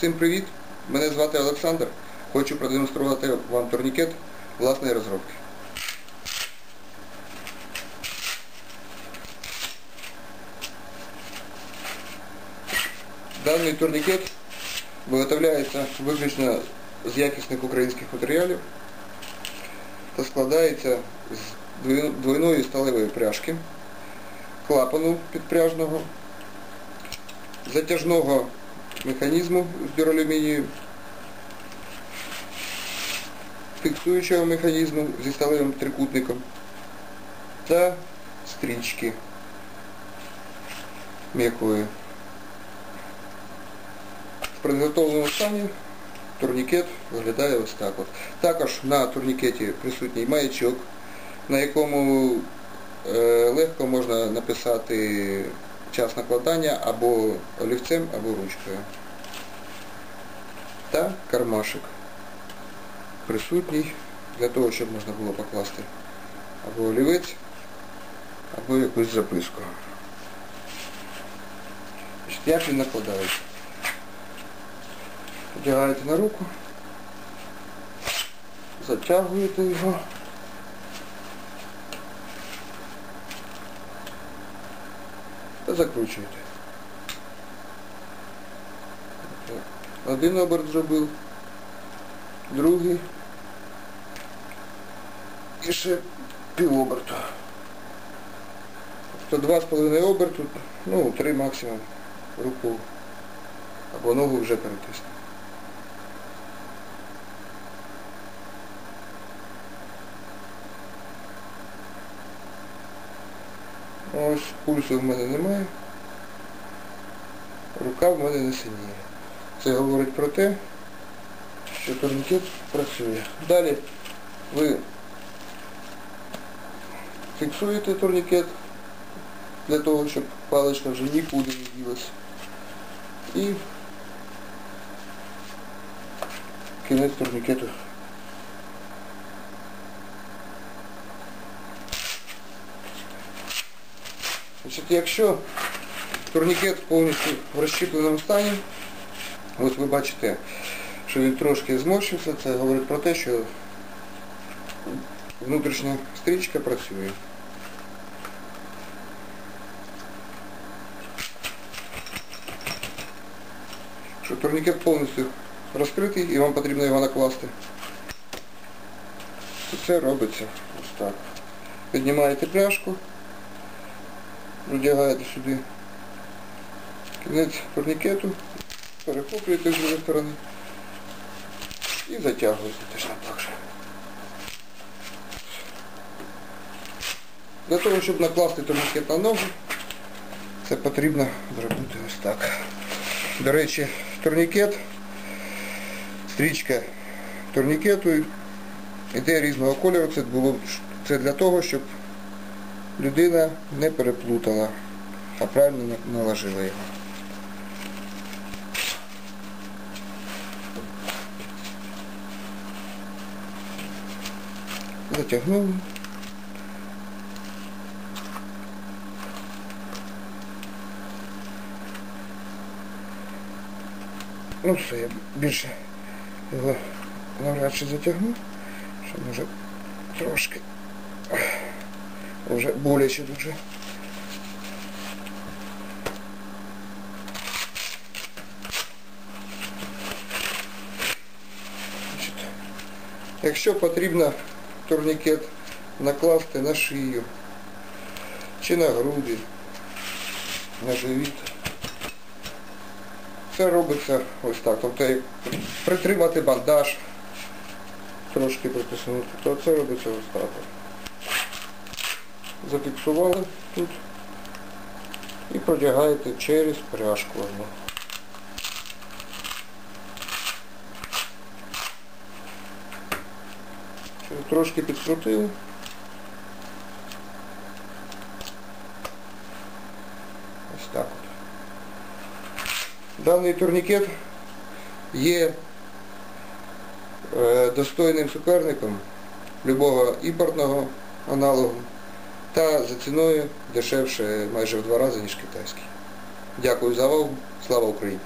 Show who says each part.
Speaker 1: Всім привіт! Мене звати Олександр. Хочу продемонструвати вам турнікет власної розробки. Даний турнікет виготовляється виключно з якісних українських матеріалів та складається з двойної сталевої пряжки, клапану підпряжного, затяжного механізму з дюралюмінію, фіксуючого механізму зі сталевим трикутником та стрічки м'якої. В підготовленому стані турнікет виглядає ось так от. Також на турнікеті присутній маячок, на якому е, легко можна написати час накладання або олівцем, або ручкою. Та кармашик присутній для того, щоб можна було покласти або олівець, або якусь записку. Як він накладається? Одягаєте на руку, затягуєте його. Та закручуєте. Один оберт зробив, другий і ще півоберту. Тобто два з половиною оберту, ну три максимум руку або ногу вже перетисне. Ось пульсу в мене немає. Рука в мене не синіє. Це говорить про те, що турнікет працює. Далі ви фіксуєте турнікет для того, щоб паличка вже нікуди не ділась. І кінець турнікету. Значить, якщо турнікет повністю в розщепленому стані, ось ви бачите, що він трошки зморщився, це говорить про те, що внутрішня стрічка працює. Що турнікет повністю розкритий і вам потрібно його накласти. Це робиться ось так. Піднімаєте пляшку, одягаєте сюди кінець турнікету, перехоплюєте з другої сторони і затягуєте точно так же. Для того, щоб накласти турнікет на ногу, це потрібно зробити ось так. До речі, турнікет, стрічка турнікету іде різного кольору. Це було це для того, щоб людина не переплутала, а правильно наложила його. Затягнули. Ну все, я більше його навряд чи затягну, що може трошки боляче дуже. Значить, Якщо потрібно турнікет накласти на шию чи на груди, на живіт, це робиться ось так. Тобто притримати бандаж, трошки притиснути, то це робиться ось так. Зафіксували тут і продягаєте через пряжку. одну. Трошки підкрутили. Ось так от. Даний турнікет є е, достойним суперником любого імпортного аналогу та за ціною дешевше майже в два рази, ніж китайський. Дякую за увагу. Слава Україні!